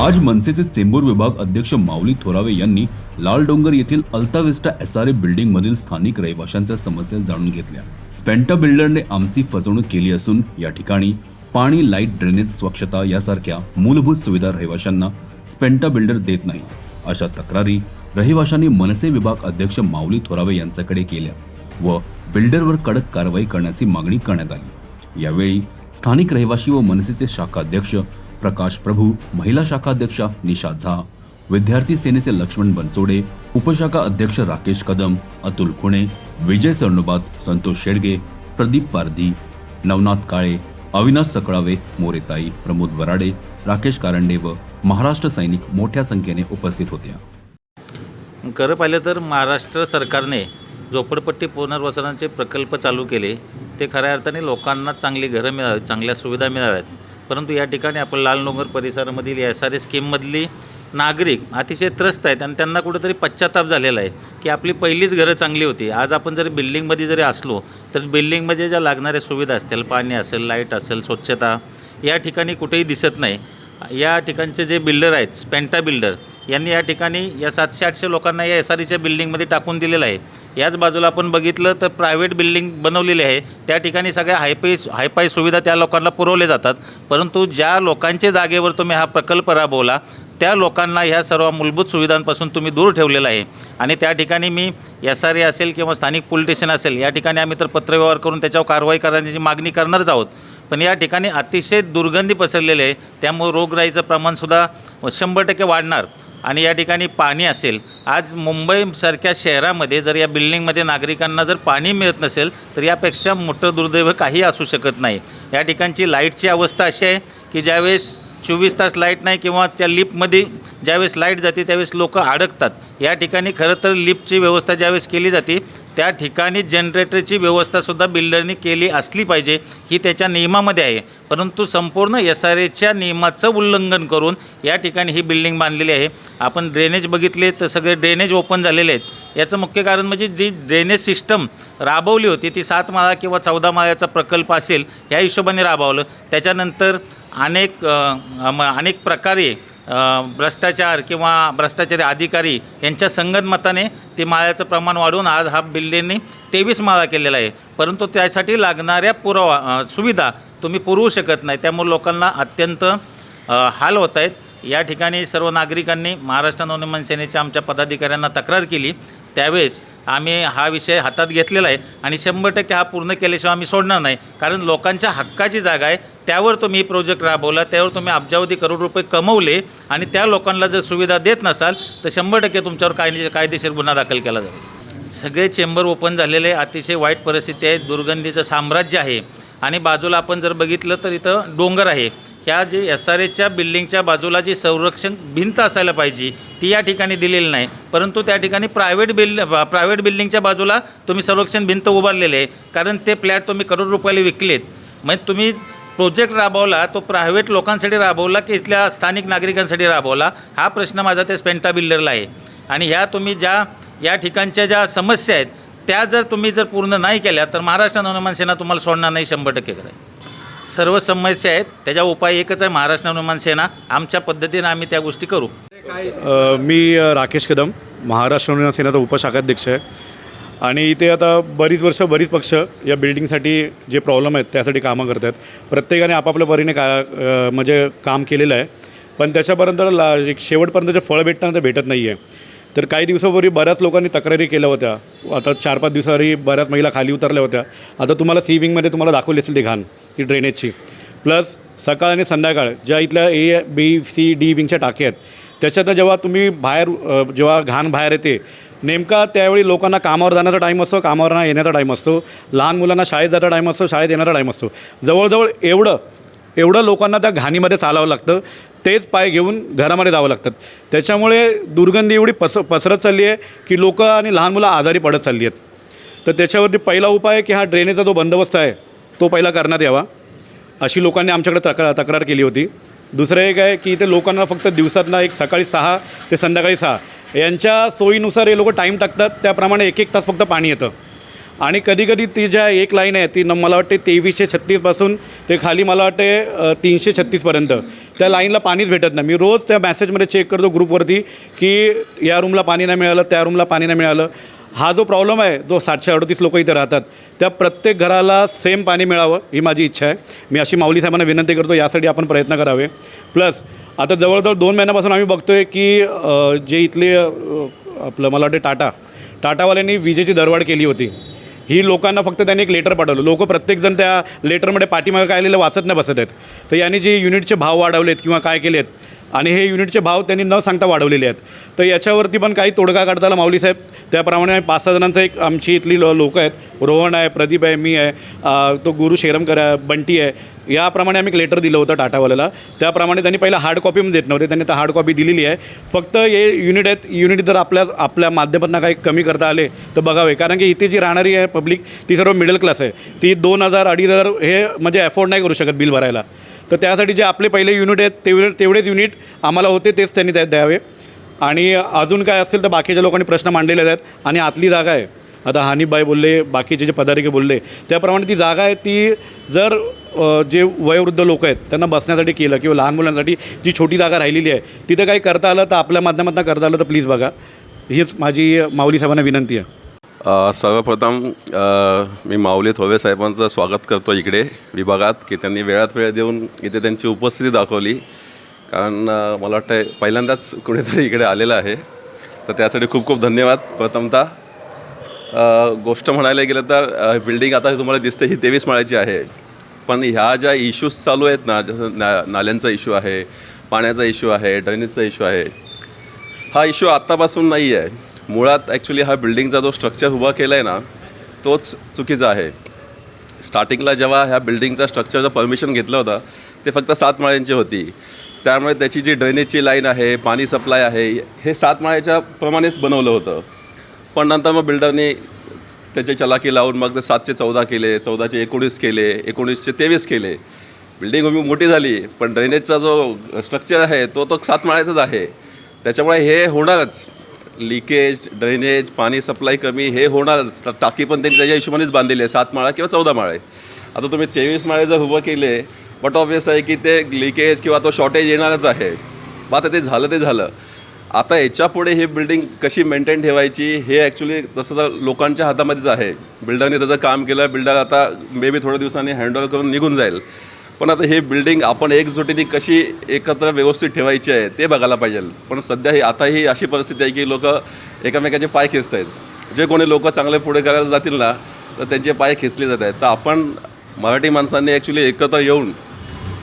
आज मनसेचे चेंबूर विभाग अध्यक्ष माऊली थोरावे यांनी लाल डोंगर येथील Altavista S R A building मधील स्थानिक रहिवाशांच्या समस्या जाणून घेतल्या. स्पेंटा बिल्डरने आमची फसवणूक केली असून या ठिकाणी पाणी लाइट ड्रेनेज स्वच्छता यासारख्या मूलभूत सुविधा रहिवाशांना स्पेंटा बिल्डर देत नाही. अशा तक्रारी रहिवाशांनी मनसे विभाग अध्यक्ष माऊली थोरावे यांच्याकडे केल्या व बिल्डरवर कडक कारवाई करण्याची मागणी करण्यात आली. यावेळी स्थानिक रहिवासी व मनसेचे शाखा अध्यक्ष प्रकाश प्रभू महिला शाखा अध्यक्षा निशा झा विद्यार्थी सेनेचे लक्ष्मण बनसोडे उपशाखा अध्यक्ष राकेश कदम अतुल खुणे विजय सरनुबात संतोष शेडगे प्रदीप पारधी नवनाथ काळे अविनाश सकळावे मोरेताई प्रमोद वराडे राकेश कारंडे व महाराष्ट्र सैनिक मोठ्या संख्येने उपस्थित होत्या. खरं पाहिलं तर महाराष्ट्र सरकारने झोपडपट्टी पुनर्वसनाचे प्रकल्प चालू केले. ते खऱ्या अर्थाने लोकांना चांगली घरं मिळावीत चांगल्या सुविधा मिळाव्यात. परंतु या ठिकाणी आपण लाल डोंगर परिसरामधील एस आर ए स्कीममधली नागरिक अतिशय त्रस्त आहेत आणि त्यांना कुठेतरी पश्चाताप झालेला आहे की आपली पहिलीच घरं चांगली होती. आज आपण जरी बिल्डिंगमध्ये जरी असलो तर बिल्डिंगमध्ये ज्या लागणाऱ्या सुविधा असतील पाणी असेल लाइट असेल स्वच्छता या ठिकाणी कुठेही दिसत नाही. या ठिकाणचे जे बिल्डर आहेत स्पेंटा बिल्डर यांनी या ठिकाणी या सातशे आठशे लोकांना या एस आर ईच्या बिल्डिंगमध्ये टाकून दिलेलं आहे. याच बाजूला आपण बघितलं तर प्रायव्हेट बिल्डिंग बनवलेली आहे. त्या ठिकाणी सगळ्या हायपाय हायपाय सुविधा त्या लोकांना पुरवल्या जातात. परंतु ज्या लोकांच्या जागेवर तुम्ही हा प्रकल्प राबवला त्या लोकांना ह्या सर्व मूलभूत सुविधांपासून तुम्ही दूर ठेवलेला आहे. आणि त्या ठिकाणी मी एस आर ए असेल किंवा स्थानिक पोलीस स्टेशन असेल या ठिकाणी आम्ही तर पत्रव्यवहार करून त्याच्यावर कारवाई करण्याची मागणी करणारच आहोत. पण या ठिकाणी अतिशय दुर्गंधी पसरलेली आहे. त्यामुळे रोगराईचं प्रमाणसुद्धा शंभर टक्के वाढणार. आणि या ठिकाणी पाणी असेल आज मुंबईसारख्या शहरामध्ये जर या बिल्डिंगमध्ये नागरिकांना जर पाणी मिळत नसेल तर यापेक्षा मोठं दुर्दैव काही असू शकत नाही. या ठिकाणची लाईटची अवस्था अशी आहे की ज्यावेळेस चोवीस तास लाइट नाही किंवा त्या लिफ्टमध्ये ज्यावेळेस लाइट जाते त्यावेळेस लोक अडकतात. या ठिकाणी खरं तर लिफ्टची व्यवस्था ज्यावेळेस केली जाते त्या ठिकाणी जनरेटरची व्यवस्थासुद्धा बिल्डरनी केली असली पाहिजे ही त्याच्या नियमामध्ये आहे. परंतु संपूर्ण एस आर एच्या नियमाचं उल्लंघन करून या ठिकाणी ही बिल्डिंग बांधलेली आहे. आपण ड्रेनेज बघितले तर सगळे ड्रेनेज ओपन झालेले आहेत. याचं मुख्य कारण म्हणजे जी ड्रेनेज सिस्टम राबवली होती ती सात माळा किंवा चौदा माळ्याचा प्रकल्प असेल ह्या हिशोबाने राबवलं. त्याच्यानंतर अनेक अनेक प्रकारे भ्रष्टाचार किंवा भ्रष्टाचारी अधिकारी यांच्या संगनमताने ते माळ्याचं प्रमाण वाढवून आज हा बिल्डिंगने तेवीस माळा केलेला आहे. परंतु त्यासाठी लागणाऱ्या पुरावा सुविधा तुम्ही पुरवू शकत नाही. त्यामुळे लोकांना अत्यंत हाल होत आहेत. या ठिकाणी सर्व नागरिकांनी महाराष्ट्र नवनिर्माण सेनेच्या आमच्या पदाधिकाऱ्यांना तक्रार केली. त्यावेळेस आम्ही हा विषय हातात घेतलेला आहे आणि शंभर टक्के हा पूर्ण केल्याशिवाय आम्ही सोडणार नाही. कारण लोकांच्या हक्काची जागा आहे. त्यावर तुम्ही प्रोजेक्ट राबवला त्यावर तुम्ही अब्जावधी करोड रुपये कमवले आणि त्या लोकांना जर सुविधा देत नसाल तर शंभर टक्के तुमच्यावर कायदे कायदेशीर गुन्हा दाखल केला जाईल. सगळे चेंबर ओपन झालेले अतिशय वाईट परिस्थिती आहे दुर्गंधीचं साम्राज्य आहे. आणि बाजूला आपण जर बघितलं तर इथं डोंगर आहे. ह्या जे एस आर एच्या बिल्डिंगच्या बाजूला जी संरक्षण भिंत असायला पाहिजे ती या ठिकाणी दिलेली नाही. परंतु त्या ठिकाणी प्रायव्हेट बिल्ड प्रायव्हेट बिल्डिंगच्या बाजूला तुम्ही संरक्षण भिंत उभारलेले आहे. कारण ते फ्लॅट तुम्ही करोड रुपयाला विकलेत. म्हणजे तुम्ही प्रोजेक्ट राबवला तो प्रायव्हेट लोकांसाठी राबवला की इथल्या स्थानिक नागरिकांसाठी राबवला? हा प्रश्न माझा त्या स्पेंटा बिल्डरला आहे. आणि ह्या तुम्ही ज्या या ठिकाणच्या ज्या समस्या आहेत त्या जर तुम्ही जर पूर्ण नाही केल्या तर महाराष्ट्र नवनिर्माण सेना तुम्हाला सोडणार नाही शंभर टक्के करायला सर्व समस्या आहेत त्याच्या उपाय एकच आहे महाराष्ट्र नवनिर्माण सेना. आमच्या पद्धतीनं आम्ही त्या गोष्टी करू. मी राकेश कदम महाराष्ट्र नवनिर्माण सेनाचा उपशाखाध्यक्ष आहे. आणि इथे आता बरीच वर्ष बरीच पक्ष या बिल्डिंगसाठी जे प्रॉब्लेम आहेत त्यासाठी कामं करत आहेत प्रत्येकाने आपापल्या परीने का म्हणजे काम केलेलं आहे. पण त्याच्यापर्यंत ला एक शेवटपर्यंत जे फळ भेटतं ते भेटत नाही आहे तर काही दिवसापूर्वी बऱ्याच लोकांनी तक्रारी केल्या होत्या. आता चार पाच दिवसापूर्वी बऱ्याच महिला खाली उतरल्या होत्या. आता तुम्हाला सी विंगमध्ये तुम्हाला दाखवली असेल ती घाण ती ड्रेनेजची प्लस सकाळ आणि संध्याकाळ ज्या इथल्या ए बी सी डी विंगच्या टाक्या आहेत त्याच्यातनं जेव्हा तुम्ही बाहेर जेव्हा घाण बाहेर येते नेमका त्यावेळी लोकांना कामावर जाण्याचा टाईम असतो कामावर येण्याचा टाईम असतो लहान मुलांना शाळेत जायचा टाईम असतो शाळेत येण्याचा टाईम असतो. जवळजवळ एवढं एवढं लोकांना त्या घाणीमध्ये चालावं लागतं तेच पाय घेऊन घरामध्ये जावं लागतात त्याच्यामुळे दुर्गंधी एवढी पस पसरत चालली आहे की लोकं आणि लहान मुलं आजारी पडत चालली आहेत. तर त्याच्यावरती पहिला उपाय की हा ड्रेनेजचा जो बंदोबस्त आहे तो पहिला करण्यात यावा. अशी लोकांनी आमच्याकडे तक्रार तक्रार केली होती. दुसरं एक आहे की इथे लोकांना फक्त दिवसातनं एक सकाळी सहा ते संध्याकाळी सहा. यांच्या सोयीनुसार हे लोक टाईम टाकतात त्याप्रमाणे एक एक तास फक्त पाणी येतं. आणि कधीकधी ती ज्या एक लाईन आहे ती न मला वाटते तेवीसशे छत्तीसपासून ते खाली मला वाटते तीनशे छत्तीसपर्यंत त्या लाईनला पाणीच भेटत नाही. मी रोज त्या मॅसेजमध्ये चेक करतो ग्रुपवरती की या रूमला पाणी नाही मिळालं त्या रूमला पाणी नाही मिळालं. हा जो प्रॉब्लेम आहे जो सातशे अडतीस लोक इथे राहतात त्या प्रत्येक घराला सेम पाणी मिळावं ही माझी इच्छा आहे. मी अशी माऊली साहेबांना विनंती करतो यासाठी आपण प्रयत्न करावे. प्लस आता जवळजवळ दोन महिन्यापासून आम्ही बघतो आहे की जे इथले आपलं मला वाटते टाटा टाटावाल्यांनी विजेची दरवाढ केली होती. ही लोकांना फक्त त्यांनी एक लेटर पाठवलं. लोक प्रत्येकजण त्या लेटरमध्ये पाठीमागे काय लिहिलं वाचत नाही बसत आहेत. तर यांनी जे युनिटचे भाव वाढवलेत किंवा काय केलेत आणि हे युनिटचे भाव त्यांनी न सांगता वाढवलेले आहेत. तर याच्यावरती पण काही तोडगा काढताना माऊली साहेब. त्याप्रमाणे पाच सहा जणांचं एक आमची इथली लोक आहेत. रोहन आहे प्रदीप आहे मी आहे तो गुरु शेरमकर आहे बंटी आहे. याप्रमाणे आम्ही एक लेटर दिलं होतं टाटावाल्याला. त्याप्रमाणे त्यांनी पहिला हार्ड कॉपी पण देत नव्हते. त्यांनी तर हार्ड कॉपी दिलेली आहे. फक्त हे युनिट आहेत. युनिट जर आपल्या आपल्या माध्यमातून काही कमी करता आले तर बघावे. कारण की इथे जी राहणारी आहे पब्लिक ती सर्व मिडल क्लास आहे. ती दोन हजार अडीच हजार हे म्हणजे अफोर्ड नाही करू शकत बिल भरायला. तर त्यासाठी जे आपले पहिले युनिट आहेत तेवढे तेवढेच युनिट आम्हाला होते तेच त्यांनी द्या द्यावे. आणि अजून काय असेल तर बाकीच्या लोकांनी प्रश्न मांडलेले आहेत. आणि आतली जागा आहे. आता हानीबाई बोलले बाकीचे जे पदाधिकारी बोलले त्याप्रमाणे ती जागा आहे ती जर जे वयोवृद्ध लोक आहेत त्यांना बसण्यासाठी केलं किंवा लहान मुलांसाठी जी छोटी जागा राहिलेली आहे तिथं काही करता आलं तर आपल्या माध्यमातून करता आलं तर प्लीज बघा. हीच माझी माऊली साहेबांना विनंती आहे. सर्वप्रथम मी माऊली थोवे साहेबांचं स्वागत करतो इकडे विभागात की त्यांनी वेळात वेळ देऊन इथे त्यांची उपस्थिती दाखवली. कारण मला वाटतं पहिल्यांदाच कुणीतरी इकडे आलेलं आहे. तर त्यासाठी खूप खूप धन्यवाद प्रथमतः. गोष्ट म्हणायला गेलं तर बिल्डिंग आता तुम्हाला दिसते ही तेवीस माळ्याची आहे. पण ह्या ज्या इश्यूज चालू आहेत ना जसं ना नाल्यांचा इश्यू आहे पाण्याचा इश्यू आहे ड्रेनेजचा इश्यू आहे हा इश्यू आत्तापासून नाही आहे मुळात ॲक्च्युली हा बिल्डिंगचा जो स्ट्रक्चर उभा केला आहे ना तोच चुकीचा आहे. स्टार्टिंगला जेव्हा ह्या बिल्डिंगचा स्ट्रक्चरचं परमिशन घेतलं होतं ते फक्त सात माळ्यांची होती. त्यामुळे त्याची जी ड्रेनेजची लाईन आहे पाणी सप्लाय आहे हे सात माळ्याच्या प्रमाणेच बनवलं होतं. पण नंतर मग बिल्डरने त्याची चलाकी लावून मग ते सातशे चौदा केले चौदाचे एकोणीस केले एकोणीसशे तेवीस केले. बिल्डिंग मोठी झाली पण ड्रेनेजचा जो स्ट्रक्चर आहे तो तो सात माळ्याचाच आहे. त्याच्यामुळे हे होणारच. लिकेज ड्रेनेज पाणी सप्लाय कमी हे होणारच टाकी पण त्यांनी त्याच्या हिशोबानेच बांधलेली आहे. सात माळा किंवा चौदा माळे. आता तुम्ही तेवीस माळे जर उभं केले बट ऑब्वियस आहे की ते लिकेज किंवा तो शॉर्टेज येणारच आहे. मग आता ते झालं ते झालं. आता याच्यापुढे ही बिल्डिंग कशी मेंटेन ठेवायची हे ॲक्च्युली तसं तर लोकांच्या हातामध्येच आहे. बिल्डरने त्याचं काम केलं बिल्डर आता मे बी थोड्या दिवसांनी हँडओव्हर करून निघून जाईल. पण आता ही बिल्डिंग आपण एकजुटीने कशी एकत्र व्यवस्थित ठेवायची आहे ते बघायला पाहिजे. पण सध्या ही आता ही अशी परिस्थिती आहे की लोक एकमेकाचे पाय खेचत आहेत जे कोणी लोक चांगले पुढे करायला जातील ना तर त्यांचे पाय खेचले जात आहेत तर आपण मराठी माणसांनी ॲक्च्युली एकत्र येऊन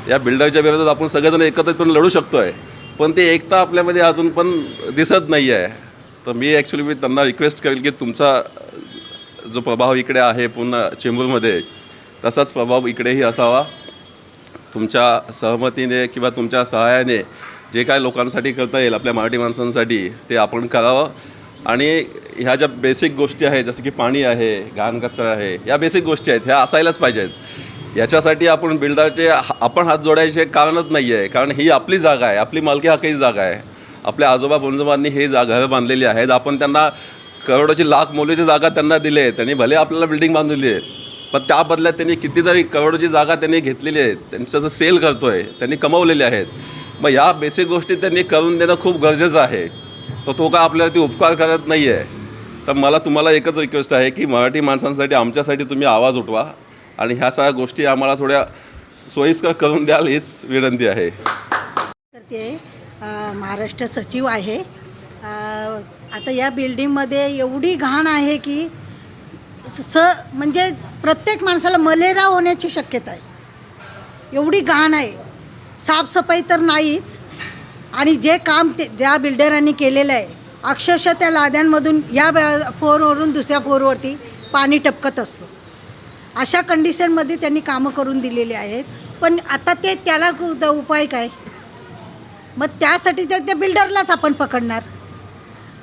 या बिल्डरच्या विरोधात आपण सगळेजण एकत्रितपणे लढू शकतो आहे पण ते एकता आपल्यामध्ये अजून पण दिसत नाही आहे तर मी ॲक्च्युली मी त्यांना रिक्वेस्ट करेल की तुमचा जो प्रभाव इकडे आहे पूर्ण चेंबूरमध्ये तसाच प्रभाव इकडेही असावा. तुमच्या सहमतीने किंवा तुमच्या सहाय्याने जे काय लोकांसाठी करता येईल आपल्या मराठी माणसांसाठी ते आपण करावं. आणि ह्या ज्या बेसिक गोष्टी आहेत जसं की पाणी आहे घाण कचरा आहे या बेसिक गोष्टी आहेत ह्या असायलाच पाहिजेत. याच्यासाठी आपण बिल्डरचे हा- आपण हात जोडायचे कारणच नाही आहे कारण ही आपली जागा आहे आपली मालकी हक्काची जागा आहे. आपल्या आजोबा पंजोबांनी हे जा घरं बांधलेली आहेत आपण त्यांना करोडोची लाख मोलीची जागा त्यांना दिली आहे त्यांनी भले आपल्याला बिल्डिंग बांधलेली आहे पण त्या बदल्यात त्यांनी कितीतरी करोडची जागा त्यांनी घेतलेली आहे त्यांचं जो सेल करतो आहे त्यांनी कमवलेले आहेत. मग या बेसिक गोष्टी त्यांनी करून देणं खूप गरजेचं आहे. तर तो का आपल्यावरती उपकार करत नाही आहे तर मला तुम्हाला एकच रिक्वेस्ट आहे की मराठी माणसांसाठी आमच्यासाठी तुम्ही आवाज उठवा आणि ह्या सगळ्या गोष्टी आम्हाला थोड्या सोयीस्कर करून द्याल हीच विनंती आहे. करते महाराष्ट्र सचिव आहे. आता या बिल्डिंगमध्ये एवढी घाण आहे की स म्हणजे प्रत्येक माणसाला मलेरिया होण्याची शक्यता आहे. एवढी घाण आहे. साफसफाई तर नाहीच. आणि जे काम ते ज्या बिल्डरांनी केलेलं आहे अक्षरशः त्या लाद्यांमधून या फोरवरून दुसऱ्या फोरवरती पाणी टपकत असतो. अशा कंडिशनमध्ये त्यांनी कामं करून दिलेली आहेत. पण आता ते त्याला कु- उपाय काय? मग त्यासाठी त्या त्या बिल्डरलाच आपण पकडणार.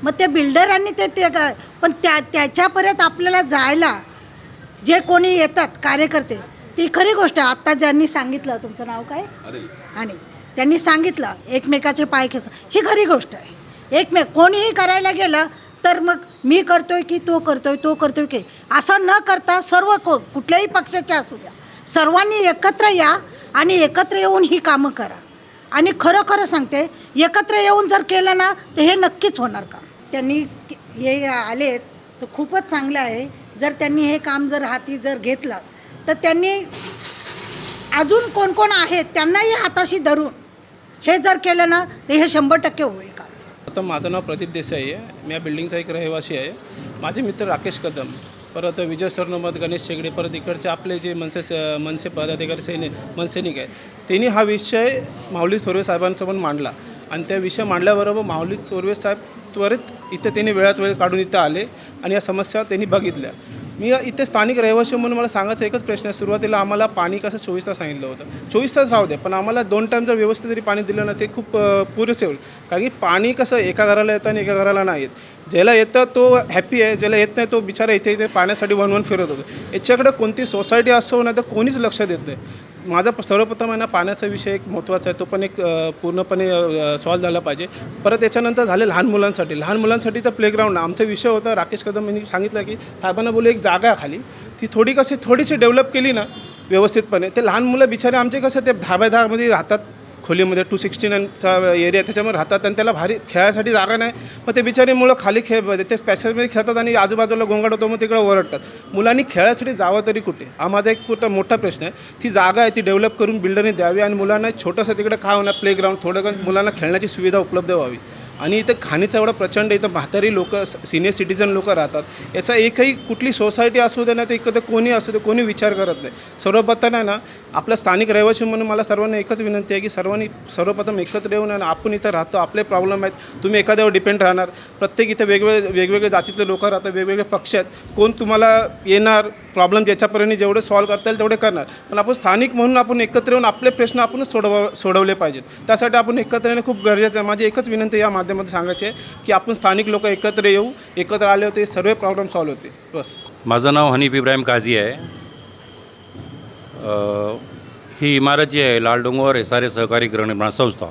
मग त्या बिल्डरांनी ते ते पण त्या त्याच्यापर्यंत आपल्याला जायला जे कोणी येतात कार्यकर्ते ती खरी गोष्ट आहे. आत्ता ज्यांनी सांगितलं तुमचं नाव काय? आणि त्यांनी सांगितलं एकमेकाचे पाय खेच ही खरी गोष्ट आहे. एकमेक कोणीही करायला गेलं तर मग मी करतोय की तो करतोय तो करतोय की. असं न करता सर्व को कुठल्याही पक्षाचे असू द्या. सर्वांनी एकत्र या आणि एकत्र येऊन ही कामं करा. आणि खरं खरं सांगते एकत्र येऊन जर केलं ना तर हे नक्कीच होणार का? त्यांनी हे आले तर खूपच चांगलं आहे. जर त्यांनी हे काम जर हाती जर घेतलं तर त्यांनी अजून कोण कोण आहेत त्यांनाही हाताशी धरून हे जर केलं ना तर हे शंभर टक्के होईल का? आता माझं नाव प्रदीप देसाई आहे. मी या बिल्डिंगचा एक रहिवासी आहे. माझे मित्र राकेश कदम परत विजय सरनोमत गणेश शेगडे परत इकडचे आपले जे मनसे स- मनसे पदाधिकारी सैनिक मनसैनिक आहेत त्यांनी हा विषय माऊली थोरवे साहेबांचा पण मांडला. आणि त्या विषय मांडल्याबरोबर माऊली थोरवे साहेब त्वरित इथे त्यांनी वेळात वेळ काढून इथं आले आणि या समस्या त्यांनी बघितल्या. मी इथे स्थानिक रहिवासी म्हणून मला सांगायचा एकच प्रश्न आहे. सुरुवातीला आम्हाला पाणी कसं चोवीस तास सांगितलं होतं. चोवीस तास राहू दे पण आम्हाला दोन टाईम जर व्यवस्थित जरी पाणी दिलं ना ते खूप पुरेसे होईल. कारण की पाणी कसं एका घराला येतं आणि एका घराला नाही येत. ज्याला येतं तो हॅपी आहे ज्याला येत नाही तो बिचारा इथे इथे पाण्यासाठी वन वन फिरत होतो. याच्याकडे कोणती सोसायटी असो नाही तर कोणीच लक्ष देत नाही. माझा सर्वप्रथम आहे ना पाण्याचा विषय एक महत्त्वाचा आहे. तो पण एक पूर्णपणे सॉल्व झाला पाहिजे. परत याच्यानंतर झाले लहान मुलांसाठी. लहान मुलांसाठी तर प्लेग्राऊंड आमचा विषय होता राकेश कदम यांनी सांगितलं की साहेबांना बोलू एक जागा आहे खाली. ती थोडी कशी थोडीशी डेव्हलप केली ना व्यवस्थितपणे ते लहान मुलं बिचारे आमचे कसं ते दहा बाय दहामध्ये राहतात. खोलीमध्ये टू सिक्स्टी नाईनचा एरिया त्याच्यामुळे राहतात आणि त्याला भारी खेळायसाठी जागा नाही. मग ते बिचारी मुलं खाली खेळ ते स्पॅशलमध्ये खेळतात आणि आजूबाजूला गोंगाट होतो मग तिकडे ओरडतात. मुलांनी खेळायसाठी जावं तरी कुठे? हा माझा एक कुठं मोठा प्रश्न आहे. ती जागा आहे ती डेव्हलप करून बिल्डरने द्यावी आणि मुलांना छोटंसं तिकडे काय होणार? प्लेग्राऊंड थोडं मुलांना खेळण्याची सुविधा उपलब्ध व्हावी. आणि इथं खाणीचा एवढा प्रचंड इथं म्हातारी लोक सिनियर सिटीजन लोक राहतात. याचा एकही कुठली सोसायटी असू दे ना ते इकडं कोणी असू दे कोणी विचार करत नाही. सर्वप्रथम आहे ना आपलं स्थानिक रहिवासी म्हणून मला सर्वांना एकच विनंती आहे की सर्वांनी सर्वप्रथम एकत्र येऊन आणि आपण इथं राहतो आपले प्रॉब्लेम आहेत तुम्ही एखाद्यावर डिपेंड राहणार. प्रत्येक इथं वेगवेगळे वेगवेगळे जातीतले लोक राहतात वेगवेगळे पक्ष आहेत. कोण तुम्हाला येणार प्रॉब्लेम ज्याच्यापर्यंत जेवढे सॉल्व्ह करता येईल तेवढे करणार. पण आपण स्थानिक म्हणून आपण एकत्र येऊन आपले प्रश्न आपणच सोडवा सोडवले पाहिजेत. त्यासाठी आपण एकत्र येणं खूप गरजेचं आहे. माझी एकच विनंती या माध्यमातून सांगायची आहे की आपण स्थानिक लोक एकत्र येऊ एकत्र आले होते सर्व प्रॉब्लेम सॉल्व्ह होते. बस. माझं नाव हनीफ इब्राहिम काझी आहे. ही इमारत जी आहे लाल डोंगर एस आर ए सहकारी गृहनिर्माण संस्था.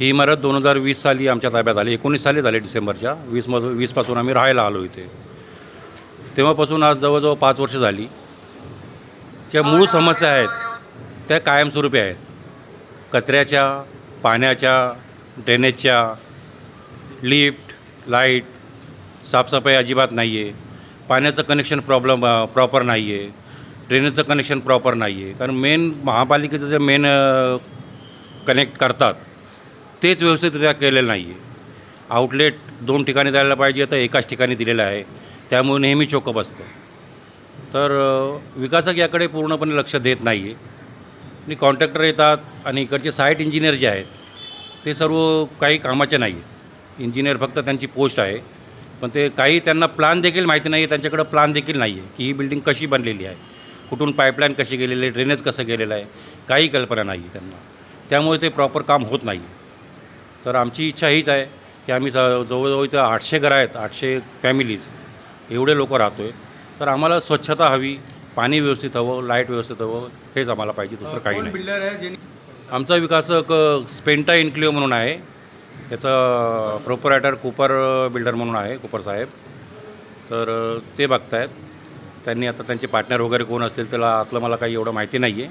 ही इमारत दोन हजार वीस साली आमच्या ताब्यात आली. एकोणीस साली झाली डिसेंबरच्या. वीसमधून वीसपासून आम्ही राहायला आलो इथे. तेव्हापासून आज जवळजवळ पाच वर्ष झाली. ज्या मूळ समस्या आहेत त्या कायमस्वरूपी आहेत. कचऱ्याच्या पाण्याच्या ड्रेनेजच्या लिफ्ट लाइट साफसफाई अजिबात नाही आहे पाण्याचं कनेक्शन प्रॉब्लेम प्रॉपर नाही आहे ड्रेनेजचं कनेक्शन प्रॉपर नाही आहे कारण मेन महापालिकेचं जे मेन कनेक्ट करतात तेच व्यवस्थितरित्या केलेलं नाही आहे आउटलेट दोन ठिकाणी द्यायला पाहिजे तर एकाच ठिकाणी दिलेलं आहे. त्यामुळे नेहमी चोकअप असतं. तर विकासक याकडे पूर्णपणे लक्ष देत नाही आहे आणि कॉन्ट्रॅक्टर येतात आणि इकडचे साईट इंजिनियर जे आहेत ते सर्व काही कामाचे नाही आहेत इंजिनियर फक्त त्यांची पोस्ट आहे. पण ते काही त्यांना प्लान देखील माहिती नाही आहे त्यांच्याकडं प्लान देखील नाही आहे की ही बिल्डिंग कशी बनलेली आहे. कुठून पाईपलाईन कशी गेलेली आहे ड्रेनेज कसं गेलेलं आहे काही कल्पना नाही आहे त्यांना. त्यामुळे ते प्रॉपर काम होत नाही तर आमची इच्छा हीच आहे की आम्ही ज जवळजवळ इथं आठशे घरं आहेत आठशे फॅमिलीज एवढे लोक राहतो आहे तर आम्हाला स्वच्छता हवी पाणी व्यवस्थित हवं लाइट व्यवस्थित हवं हेच आम्हाला पाहिजे दुसरं काही नाही. आमचा विकासक अ, स्पेंटा इन्क्लिओ म्हणून आहे. त्याचं प्रोपरायटर कुपर बिल्डर म्हणून आहे कुपर साहेब. तर ते बघतायत. त्यांनी आता त्यांचे पार्टनर वगैरे कोण असतील त्याला आतलं मला काही एवढं माहिती नाही आहे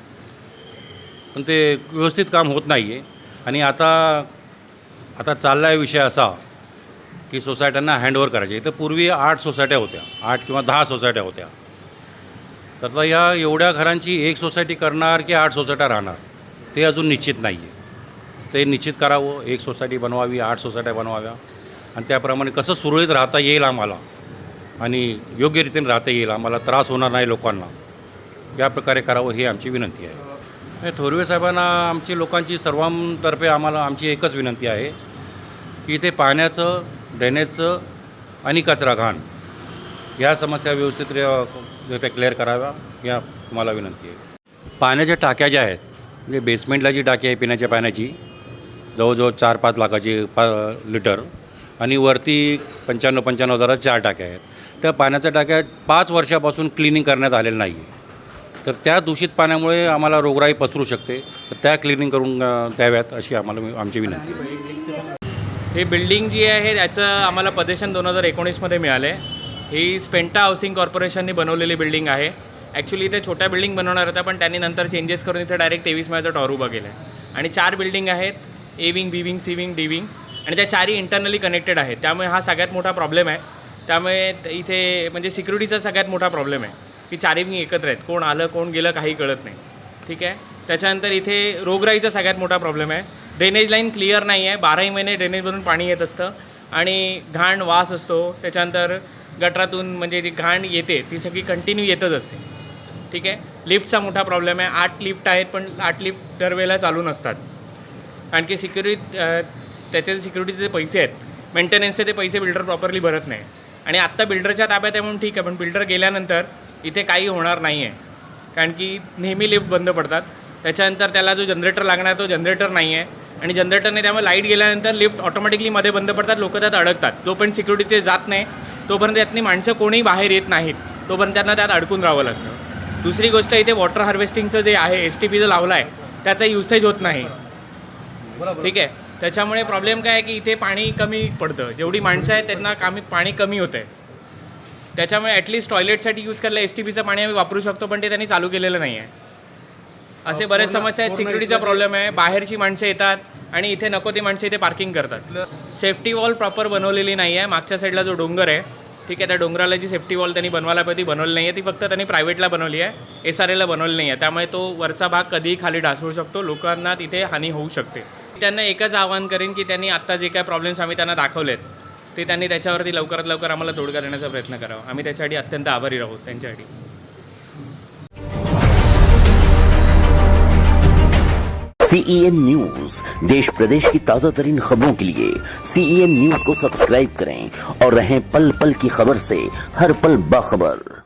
पण ते व्यवस्थित काम होत नाही आहे आणि आता आता चालला आहे विषय असा की सोसायट्यांना हँडओव्हर करायचे. इथं पूर्वी आठ सोसायट्या होत्या. आठ किंवा दहा सोसायट्या होत्या. तर आता या एवढ्या घरांची एक सोसायटी करणार की आठ सोसायट्या राहणार? ते अजून निश्चित नाही आहे ते निश्चित करावं. एक सोसायटी बनवावी आठ सोसायट्या बनवाव्या. आणि त्याप्रमाणे कसं सुरळीत राहता येईल आम्हाला? आणि योग्य रीतीने राहता येईल. आम्हाला त्रास होणार नाही लोकांना. या प्रकारे करावं ही आमची विनंती आहे. हे थोरवे साहेबांना आमची लोकांची सर्वांतर्फे आम्हाला आमची एकच विनंती आहे की इथे पाण्याचं ड्रेनेजचं आणि कचरा घाण या समस्या व्यवस्थित क्लिअर कराव्या या तुम्हाला विनंती आहे. पाण्याच्या टाक्या ज्या आहेत म्हणजे बेसमेंटला जी टाकी आहे पिण्याच्या पाण्याची जवळजवळ चार पाच लाखाची पा लिटर आणि वरती पंच्याण्णव पंच्याण्णव हजारात चार टाक्या आहेत. त्या पाण्याच्या टाक्या पाच वर्षापासून क्लिनिंग करण्यात आलेलं नाही आहे तर त्या दूषित पाण्यामुळे आम्हाला रोगराई पसरू शकते. तर त्या क्लिनिंग करून द्याव्यात अशी आम्हाला आमची विनंती आहे. ही बिल्डिंग जी आहे याचं आम्हाला पदेशन दोन हजार एकोणीसमध्ये मिळालं. आहे ही स्पेंटा हाऊसिंग कॉर्पोरेशनने बनवलेली बिल्डिंग आहे. ॲक्च्युली इथे छोट्या बिल्डिंग बनवणार होत्या पण त्यांनी नंतर चेंजेस करून इथे डायरेक्ट तेवीस मेळाचा टॉर उभा केला आहे. आणि चार बिल्डिंग आहेत A wing B wing C wing D wing आणि त्या चारही इंटरनली कनेक्टेड आहेत. त्यामुळे हा सगळ्यात मोठा प्रॉब्लेम आहे. त्यामुळे इथे म्हणजे सिक्युरिटीचा सगळ्यात मोठा प्रॉब्लेम आहे. की चारिंगी एकत्र आहेत. कोण आलं कोण गेलं काही कळत नाही. ठीक आहे? त्याच्यानंतर इथे रोगराईचा सगळ्यात मोठा प्रॉब्लेम आहे. ड्रेनेज लाईन क्लिअर नाही आहे. बाराही महिने ड्रेनेजमधून पाणी येत असतं. आणि घाण वास असतो. त्याच्यानंतर गटरातून म्हणजे जी घाण येते ती सगळी कंटिन्यू येतच असते. ठीक आहे? लिफ्टचा मोठा प्रॉब्लेम आहे. आठ लिफ्ट आहेत पण आठ लिफ्ट दरवेळेला चालू नसतात. कारण की सिक्युरिटी त्याचे सिक्युरिटीचे पैसे आहेत. मेंटेनन्सचे ते पैसे बिल्डर प्रॉपरली भरत नाही. आणि आत्ता बिल्डरच्या ताब्यात आहे म्हणून ठीक आहे पण बिल्डर गेल्यानंतर इथे काही होणार नाही आहे कारण की नेहमी लिफ्ट बंद पडतात. त्याच्यानंतर त्याला जो जनरेटर लागणार तो जनरेटर नाही आहे आणि जनरेटरने त्यामुळे लाइट गेल्यानंतर लिफ्ट ऑटोमॅटिकली मध्ये बंद पडतात लोक त्यात अडकतात. जोपर्यंत सिक्युरिटी ते जात नाही. तोपर्यंत त्यातनी माणसं कोणीही बाहेर येत नाहीत. तोपर्यंत त्यांना त्यात अडकून राहावं लागतं. दुसरी गोष्ट इथे वॉटर हार्वेस्टिंगचं जे आहे एस टी पी जो लावला आहे त्याचा युसेज होत नाही. ठीक आहे? त्याच्यामुळे प्रॉब्लेम काय आहे की इथे पाणी कमी पडतं. जेवढी माणसं आहेत त्यांना कामी पाणी कमी होतं आहे त्याच्यामुळे ॲटलिस्ट टॉयलेटसाठी यूज करायला एस टी पीचं पाणी आम्ही वापरू शकतो पण ते त्यांनी चालू केलेलं नाही आहे असे बरेच समस्या आहेत. सिक्युरिटीचा प्रॉब्लेम आहे. बाहेरची माणसं येतात आणि इथे नको ती माणसं इथे पार्किंग करतात. सेफ्टी वॉल प्रॉपर बनवलेली नाही आहे मागच्या साईडला जो डोंगर आहे ठीक आहे त्या डोंगराला जी सेफ्टी वॉल त्यांनी बनवायला पाहिजे ती बनवली नाही आहे ती फक्त त्यांनी प्रायव्हेटला बनवली आहे. एस आर एला बनवली नाही आहे त्यामुळे तो वरचा भाग कधीही खाली ढासळू शकतो. लोकांना तिथे हानी होऊ शकते. त्यांना एकच आवाहन करेन की त्यांनी आत्ता जे काय प्रॉब्लेम्स आम्ही त्यांना दाखवलेत ते त्यांनी त्याच्यावरती लवकरात लवकर आम्हाला तोडगा देण्याचा प्रयत्न करावा. आम्ही त्याच्यासाठी अत्यंत आभारी राहू त्यांच्यासाठी. सीईएन न्यूज देश प्रदेश की ताजा तरीन खबरों के लिए सीईएन न्यूज को सब्सक्राइब करें और रहें पल पल की खबर से हर पल बाखबर।